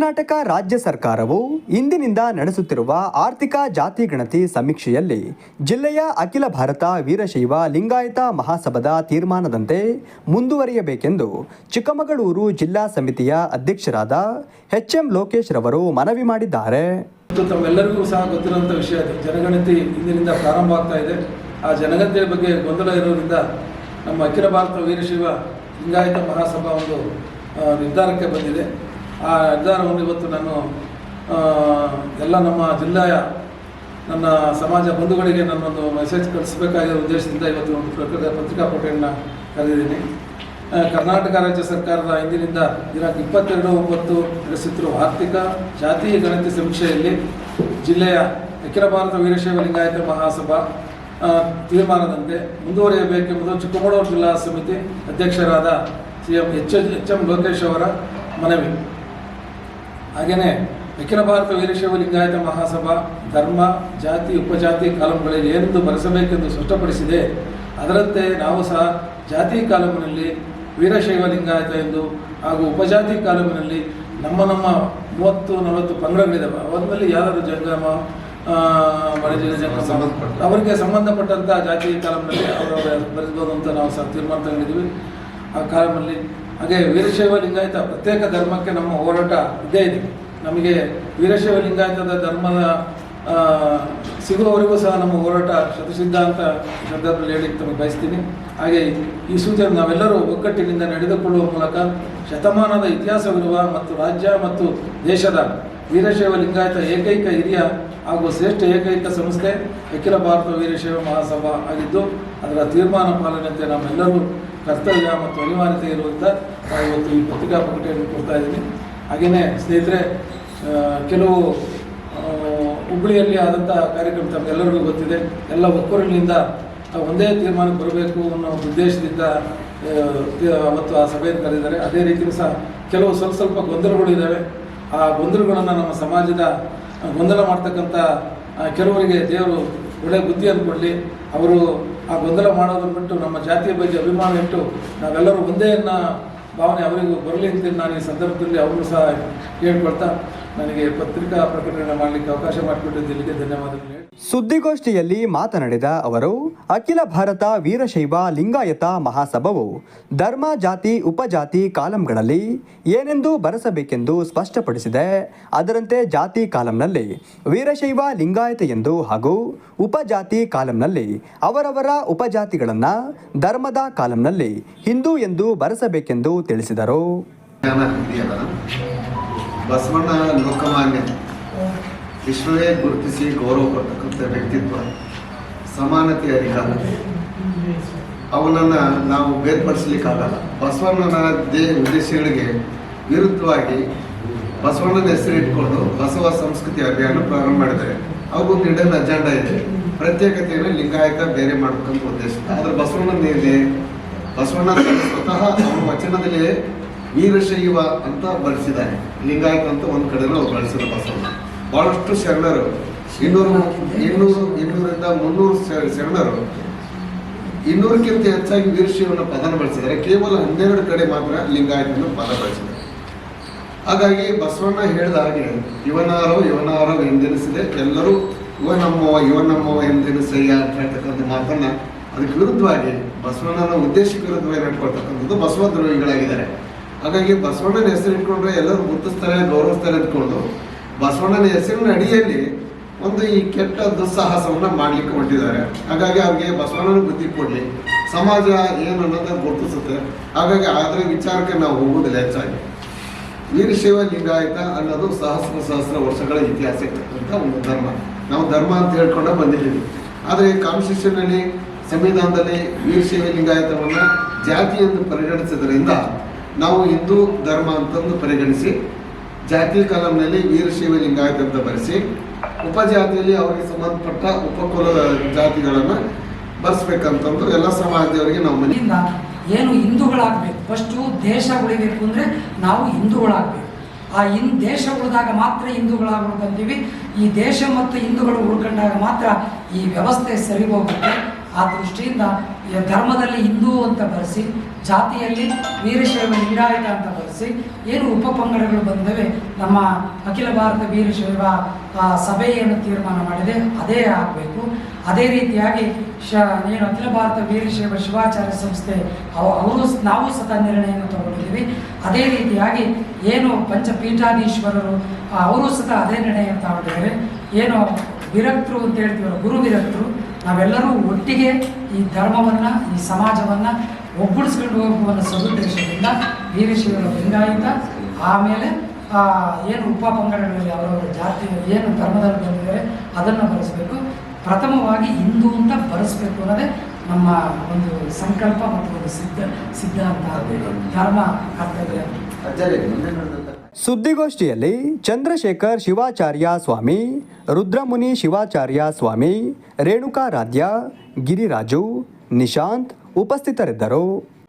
ಕರ್ನಾಟಕ ರಾಜ್ಯ ಸರ್ಕಾರವು ಇಂದಿನಿಂದ ನಡೆಸುತ್ತಿರುವ ಆರ್ಥಿಕ ಜಾತಿ ಗಣತಿ ಸಮೀಕ್ಷೆಯಲ್ಲಿ ಜಿಲ್ಲೆಯ ಅಖಿಲ ಭಾರತ ವೀರಶೈವ ಲಿಂಗಾಯತ ಮಹಾಸಭಾದ ತೀರ್ಮಾನದಂತೆ ಮುಂದುವರಿಯಬೇಕೆಂದು ಚಿಕ್ಕಮಗಳೂರು ಜಿಲ್ಲಾ ಸಮಿತಿಯ ಅಧ್ಯಕ್ಷರಾದ ಎಚ್ ಲೋಕೇಶ್ ರವರು ಮನವಿ ಮಾಡಿದ್ದಾರೆ. ತಮ್ಮೆಲ್ಲರಿಗೂ ಸಹ ಗೊತ್ತಿರುವಂಥ ವಿಷಯ ಜನಗಣತಿ ಇಂದಿನಿಂದ ಪ್ರಾರಂಭ ಆಗ್ತಾ ಇದೆ. ಆ ಜನಗಣತಿಯ ಬಗ್ಗೆ ಗೊಂದಲ ಇರೋದ್ರಿಂದ ನಮ್ಮ ಅಖಿಲ ಭಾರತ ವೀರಶೈವ ಲಿಂಗಾಯತ ಮಹಾಸಭಾ ಒಂದು ನಿರ್ಧಾರಕ್ಕೆ ಬಂದಿದೆ. ಆ ನಿರ್ಧಾರವನ್ನು ಇವತ್ತು ನಾನು ಎಲ್ಲ ನಮ್ಮ ಜಿಲ್ಲೆಯ, ನನ್ನ ಸಮಾಜ ಬಂಧುಗಳಿಗೆ ನನ್ನೊಂದು ಮೆಸೇಜ್ ಕಳಿಸಬೇಕಾಗಿರೋ ಉದ್ದೇಶದಿಂದ ಇವತ್ತು ಒಂದು ಪ್ರಕೃತ ಪತ್ರಿಕಾಪಟೆಯನ್ನು ಕರೆದಿದ್ದೀನಿ. ಕರ್ನಾಟಕ ರಾಜ್ಯ ಸರ್ಕಾರದ ಇಂದಿನಿಂದ ದಿನಾಂಕ ಇಪ್ಪತ್ತೆರಡು ಒಂಬತ್ತು ನಡೆಸುತ್ತಿರುವ ಆರ್ಥಿಕ ಜಾತಿ ಗಣತಿ ಸಮೀಕ್ಷೆಯಲ್ಲಿ ಜಿಲ್ಲೆಯ ಅಖಿಲ ಭಾರತ ವೀರಶೈವ ಲಿಂಗಾಯತ ಮಹಾಸಭಾ ತೀರ್ಮಾನದಂತೆ ಮುಂದುವರಿಯಬೇಕೆಂಬುದು ಚಿಕ್ಕಮಗಳೂರು ಜಿಲ್ಲಾ ಸಮಿತಿ ಅಧ್ಯಕ್ಷರಾದ C M H H M Lokesh ಅವರ ಮನವಿ. ಹಾಗೆಯೇ ಅಖಿಲ ಭಾರತ ವೀರಶೈವ ಲಿಂಗಾಯತ ಮಹಾಸಭಾ ಧರ್ಮ ಜಾತಿ ಉಪಜಾತಿ ಕಾಲಂಗಳಲ್ಲಿ ಏನೆಂದು ಬರೆಸಬೇಕೆಂದು ಸ್ಪಷ್ಟಪಡಿಸಿದೆ. ಅದರಂತೆ ನಾವು ಸಹ ಜಾತಿ ಕಾಲಮಿನಲ್ಲಿ ವೀರಶೈವ ಲಿಂಗಾಯತ ಎಂದು ಹಾಗೂ ಉಪಜಾತಿ ಕಾಲಮಿನಲ್ಲಿ ನಮ್ಮ ನಮ್ಮ ಮೂವತ್ತು ನಲವತ್ತು ಪಂಗಡಗಳಿದ್ದಾವೆ ಅವರಲ್ಲಿ ಯಾರಾದರೂ ಜಂಗಮ ಜಂಗಮ ಸಂಬಂಧಪಟ್ಟ. ಅವರಿಗೆ ಸಂಬಂಧಪಟ್ಟಂಥ ಜಾತಿ ಕಾಲಮಿನಲ್ಲಿ ಅವರವರ ಬರೆಸ್ಬೋದು ಅಂತ ನಾವು ಸಹ ತೀರ್ಮಾನ ತಗೊಂಡಿದ್ದೀವಿ ಆ ಕಾಲಮಲ್ಲಿ ಹಾಗೆ ವೀರಶೈವ ಲಿಂಗಾಯತ ಪ್ರತ್ಯೇಕ ಧರ್ಮಕ್ಕೆ ನಮ್ಮ ಹೋರಾಟ ಇದ್ದೇ ಇದೆ. ನಮಗೆ ವೀರಶೈವ ಲಿಂಗಾಯತದ ಧರ್ಮದ ಸಿಗುವವರೆಗೂ ಸಹ ನಮ್ಮ ಹೋರಾಟ ಶತಸಿದ್ಧ ಅಂತ ಸಂದರ್ಭದಲ್ಲಿ ಹೇಳಿ ತಮಗೆ ಬಯಸ್ತೀನಿ. ಹಾಗೆ ಈ ಸೂಚನೆ ನಾವೆಲ್ಲರೂ ಒಗ್ಗಟ್ಟಿನಿಂದ ನಡೆದುಕೊಳ್ಳುವ ಮೂಲಕ ಶತಮಾನದ ಇತಿಹಾಸವಿರುವ ಮತ್ತು ರಾಜ್ಯ ಮತ್ತು ದೇಶದ ವೀರಶೈವ ಲಿಂಗಾಯತ ಏಕೈಕ ಹಿರಿಯ ಹಾಗೂ ಶ್ರೇಷ್ಠ ಏಕೈಕ ಸಂಸ್ಥೆ ಅಖಿಲ ಭಾರತ ವೀರಶೈವ ಮಹಾಸಭಾ ಆಗಿದ್ದು, ಅದರ ತೀರ್ಮಾನ ಪಾಲನೆಯಂತೆ ನಮ್ಮೆಲ್ಲರೂ ಕರ್ತವ್ಯ ಮತ್ತು ಅನಿವಾರ್ಯತೆ ಇರುವಂಥ ಇವತ್ತು ಈ ಪತ್ರಿಕಾ ಪ್ರಕಟಣೆಯನ್ನು ಕೊಡ್ತಾ ಇದ್ದೀನಿ. ಹಾಗೆಯೇ ಸ್ನೇಹಿತರೆ ಕೆಲವು ಹುಬ್ಬಳ್ಳಿಯಲ್ಲಿ ಆದಂಥ ಕಾರ್ಯಕ್ರಮ ತಮಗೆಲ್ಲರಿಗೂ ಗೊತ್ತಿದೆ. ಎಲ್ಲ ಒಕ್ಕೂರಿನಿಂದ ಒಂದೇ ತೀರ್ಮಾನಕ್ಕೆ ಬರಬೇಕು ಅನ್ನೋ ಉದ್ದೇಶದಿಂದ ಮತ್ತು ಆ ಸಭೆಯನ್ನು ಕರೆದಿದ್ದಾರೆ. ಅದೇ ರೀತಿಯೂ ಸಹ ಕೆಲವು ಸ್ವಲ್ಪ ಸ್ವಲ್ಪ ಗೊಂದಲಗಳು ಇದ್ದಾವೆ. ಆ ಗೊಂದಲಗಳನ್ನು ನಮ್ಮ ಸಮಾಜದ ಗೊಂದಲ ಮಾಡ್ತಕ್ಕಂಥ ಕೆಲವರಿಗೆ ದೇವರು ಒಳ್ಳೆಯ ಬುದ್ಧಿ ಕೊಡಲಿ ಅವರು ಆ ಗೊಂದಲ ಮಾಡೋದನ್ನು ಬಿಟ್ಟು ನಮ್ಮ ಜಾತಿಯ ಬಗ್ಗೆ ಅಭಿಮಾನ ಇಟ್ಟು ನಾವೆಲ್ಲರೂ ಒಂದೇ ಅನ್ನೋ ಭಾವನೆ ಅವರಿಗೂ ಬರಲಿ ಅಂತೇಳಿ ನಾನು ಈ ಸಂದರ್ಭದಲ್ಲಿ ಅವರು ಸಹ ಹೇಳ್ಕೊಳ್ತಾ ನನಗೆ ಪತ್ರಿಕಾ ಪ್ರಕಟಣೆ ಮಾಡಲಿಕ್ಕೆ ಅವಕಾಶ ಮಾಡಿಕೊಟ್ಟಿದ್ದಕ್ಕೆ ಧನ್ಯವಾದಗಳು. ಸುದ್ದಿಗೋಷ್ಠಿಯಲ್ಲಿ ಮಾತನಾಡಿದ ಅವರು ಅಖಿಲ ಭಾರತ ವೀರಶೈವ ಲಿಂಗಾಯತ ಮಹಾಸಭಾವು ಧರ್ಮ ಜಾತಿ ಉಪಜಾತಿ ಕಾಲಂಗಳಲ್ಲಿ ಏನೆಂದು ಬರೆಸಬೇಕೆಂದು ಸ್ಪಷ್ಟಪಡಿಸಿದೆ. ಅದರಂತೆ ಜಾತಿ ಕಾಲಂನಲ್ಲಿ ವೀರಶೈವ ಲಿಂಗಾಯತ ಎಂದು ಹಾಗೂ ಉಪಜಾತಿ ಕಾಲಂನಲ್ಲಿ ಅವರವರ ಉಪಜಾತಿಗಳನ್ನು ಧರ್ಮದ ಕಾಲಂನಲ್ಲಿ ಹಿಂದೂ ಎಂದು ಬರೆಸಬೇಕೆಂದು ತಿಳಿಸಿದರು. ಬಸವಣ್ಣ ಲೋಕಮಾನ್ಯ. ವಿಶ್ವವೇ ಗುರುತಿಸಿ ಗೌರವ ಕೊಡ್ತಕ್ಕಂಥ ವ್ಯಕ್ತಿತ್ವ, ಸಮಾನತೆ ಅಧಿಕಾರ. ಅವನನ್ನು ನಾವು ಬೇರ್ಪಡಿಸ್ಲಿಕ್ಕಾಗಲ್ಲ. ಬಸವಣ್ಣನ ದೇ ಉದ್ದೇಶಗಳಿಗೆ ವಿರುದ್ಧವಾಗಿ ಬಸವಣ್ಣನ ಹೆಸರು ಇಟ್ಕೊಂಡು ಬಸವ ಸಂಸ್ಕೃತಿ ಅಭಿಯಾನ ಪ್ರಾರಂಭ ಮಾಡಿದರೆ ಅವ್ರಿಗೊಂದು ಇಡನ್ ಅಜೆಂಡಾ ಇದೆ. ಪ್ರತ್ಯೇಕತೆಯನ್ನು ಲಿಂಗಾಯತ ಬೇರೆ ಮಾಡಬೇಕಂತ ಉದ್ದೇಶ. ಆದರೆ ಬಸವಣ್ಣನ ಇದೆ ಬಸವಣ್ಣ ಸ್ವತಃ ಅವನ ವಚನದಲ್ಲಿ ವೀರಶೈವ ಅಂತ ಬಳಸಿದ್ದಾರೆ ಲಿಂಗಾಯತ ಅಂತ ಒಂದು ಕಡೆ ಅವ್ರು ಬಳಸಿದ ಬಸವಣ್ಣ. ಬಹಳಷ್ಟು ಶರಣರು. ಇನ್ನೂರು ಇನ್ನೂರು, ಇನ್ನೂರಿಂದ ಮುನ್ನೂರು ಶರಣರು. ಇನ್ನೂರಕ್ಕಿಂತ ಹೆಚ್ಚಾಗಿ ವೀರಶೈವನ ಪದನ ಬಳಸಿದ್ದಾರೆ ಕೇವಲ ಹನ್ನೆರಡು ಕಡೆ ಮಾತ್ರ ಲಿಂಗಾಯತನ ಪದ ಬಳಸಿದ್ದಾರೆ ಹಾಗಾಗಿ ಬಸವಣ್ಣ ಹೇಳಿದ ಹಾಗೆ ಇವನಾರೋ ಇವನಾರೋ ಎಂದೆನಿಸಿದೆ. ಎಲ್ಲರೂ ಇವನಮ್ಮವ ಇವನಮ್ಮವ ಇವ ನಮ್ಮವ ಎಂದೆನಿಸಯ್ಯ ಅಂತ ಹೇಳ್ತಕ್ಕಂಥ ಮಾತನ್ನ ಅದಕ್ಕೆ ವಿರುದ್ಧವಾಗಿ ಬಸವಣ್ಣನ ಉದ್ದೇಶಕ್ಕೆ ವಿರುದ್ಧವಾಗಿ ನಡ್ಕೊಳ್ತಕ್ಕಂಥದ್ದು ಬಸವ ದ್ರೋಹಿಗಳಾಗಿದ್ದಾರೆ. ಹಾಗಾಗಿ ಬಸವಣ್ಣನ ಹೆಸರು ಇಟ್ಕೊಂಡ್ರೆ ಎಲ್ಲರೂ ಗುರುತಿಸ್ತಾರೆ, ಗೌರವಿಸ್ತಾರೆ ಅಂದ್ಕೊಂಡು ಬಸವಣ್ಣನ ಹೆಸರಿನ ಅಡಿಯಲ್ಲಿ ಒಂದು ಈ ಕೆಟ್ಟ ದುಸ್ಸಾಹಸವನ್ನ ಮಾಡ್ಲಿಕ್ಕೆ ಹೊರಟಿದ್ದಾರೆ. ಹಾಗಾಗಿ ಅವ್ರಿಗೆ ಬಸವಣ್ಣನ ಬುದ್ಧಿ ಕೊಡ್ಲಿ. ಸಮಾಜ ಏನು ಅನ್ನೋದನ್ನ ಗುರುತಿಸುತ್ತೆ. ಹಾಗಾಗಿ ಅದರ ವಿಚಾರಕ್ಕೆ ನಾವು ಹೋಗುವುದಿಲ್ಲ ಹೆಚ್ಚಾಗಿ. ವೀರಶೈವ ಲಿಂಗಾಯತ ಅನ್ನೋದು ಸಹಸ್ರ ಸಹಸ್ರ ವರ್ಷಗಳ ಇತಿಹಾಸ ಇರ್ತಕ್ಕಂಥ ಒಂದು ಧರ್ಮ. ನಾವು ಧರ್ಮ ಅಂತ ಹೇಳ್ಕೊಂಡ ಬಂದಿದ್ದೀವಿ. ಆದರೆ ಕಾನ್ಸ್ಟಿಟ್ಯೂಷನ್ನಲ್ಲಿ ಸಂವಿಧಾನದಲ್ಲಿ ವೀರಶೈವ ಲಿಂಗಾಯತವನ್ನ ಜಾತಿ ಎಂದು ಪರಿಗಣಿಸಿದ್ರಿಂದ ನಾವು ಹಿಂದೂ ಧರ್ಮ ಅಂತಂದು ಪರಿಗಣಿಸಿ, ಜಾತಿ ಕಾಲಂನಲ್ಲಿ ವೀರಶೈವ ಲಿಂಗಾಯತ ಅಂತ ಬರೆಸಿ, ಉಪಜಾತಿಯಲ್ಲಿ ಅವರಿಗೆ ಸಂಬಂಧಪಟ್ಟ ಉಪಕುಲ ಜಾತಿಗಳನ್ನು ಬರ್ಸ್ಬೇಕಂತಂದು ಎಲ್ಲ ಸಮಾಜದವರಿಗೆ ನಾವು ಮನೆ ಏನು ಹಿಂದೂಗಳಾಗಬೇಕು ಫಸ್ಟು ದೇಶ ಉಳಿಬೇಕು ಅಂದರೆ ನಾವು ಹಿಂದೂಗಳಾಗಬೇಕು. ಆ ಇನ್ ದೇಶ ಉಳಿದಾಗ ಮಾತ್ರ ಹಿಂದೂಗಳಾಗಿ ಬಂದೀವಿ ಈ ದೇಶ ಮತ್ತು ಹಿಂದೂಗಳು ಉಳ್ಕೊಂಡಾಗ ಮಾತ್ರ ಈ ವ್ಯವಸ್ಥೆ ಸರಿ ಹೋಗುತ್ತೆ. ಆ ದೃಷ್ಟಿಯಿಂದ ಧರ್ಮದಲ್ಲಿ ಹಿಂದೂ ಅಂತ ಬರೆಸಿ ಜಾತಿಯಲ್ಲಿ ವೀರಶೈವ ಲಿಂಗಾಯತ ಅಂತ ಬರೆಸಿ ಏನು ಉಪಪಂಗಡಗಳು ಬಂದವೆ ನಮ್ಮ ಅಖಿಲ ಭಾರತ ವೀರಶೈವ ಆ, ಸಭೆ ಏನು ತೀರ್ಮಾನ ಮಾಡಿದೆ ಅದೇ ಆಗಬೇಕು. ಅದೇ ರೀತಿಯಾಗಿ ಶ ಏನು ಅಖಿಲ ಭಾರತ ವೀರಶೈವ ಶಿವಾಚಾರ್ಯ ಸಂಸ್ಥೆ ಅವ- ಅವರು ನಾವು ಸತ ನಿರ್ಣಯವನ್ನು ತಗೊಂಡಿದ್ದೀವಿ. ಅದೇ ರೀತಿಯಾಗಿ ಏನು ಪಂಚಪೀಠಾಧೀಶ್ವರರು ಅವರು ಸತ ಅದೇ ನಿರ್ಣಯ ತಗೊಂಡಿದ್ದಾರೆ. ಏನು ವಿರಕ್ತರು ಅಂತ ಹೇಳ್ತೀವಲ್ಲ ಗುರು ವಿರಕ್ತರು ನಾವೆಲ್ಲರೂ ಒಟ್ಟಿಗೆ ಈ ಧರ್ಮವನ್ನು ಈ ಸಮಾಜವನ್ನು ಒಗ್ಗೂಡಿಸ್ಕೊಂಡು ಹೋಗುವ ಸದುದ್ದೇಶದಿಂದ ವೀರಶಿವರ ಲಿಂಗಾಯತ ಆಮೇಲೆ ಆ, ಏನು ಉಪ ಪಂಗಡಗಳಲ್ಲಿ ಅವರವರ ಜಾತಿ ಏನು ಧರ್ಮದಲ್ಲಿ ಬಂದಿದ್ದಾರೆ ಅದನ್ನು ಬರೆಸಬೇಕು ಪ್ರಥಮವಾಗಿ ಹಿಂದೂ ಅಂತ ಬರೆಸಬೇಕು ಅನ್ನೋದೇ ನಮ್ಮ ಒಂದು ಸಂಕಲ್ಪ ಮತ್ತು ಒಂದು ಸಿದ್ಧ ಸಿದ್ಧಾಂತ. ಅಂತ ಧರ್ಮ ಕರ್ತವ್ಯ. ಸುದ್ದಿಗೋಷ್ಠಿಯಲ್ಲಿ ಚಂದ್ರಶೇಖರ್ ಶಿವಾಚಾರ್ಯ ಸ್ವಾಮಿ ರುದ್ರಮುನಿ ಶಿವಾಚಾರ್ಯ ಸ್ವಾಮಿ ರೇಣುಕಾರಾಧ್ಯ ಗಿರಿರಾಜು ನಿಶಾಂತ್ ಉಪಸ್ಥಿತರಿದ್ದರು.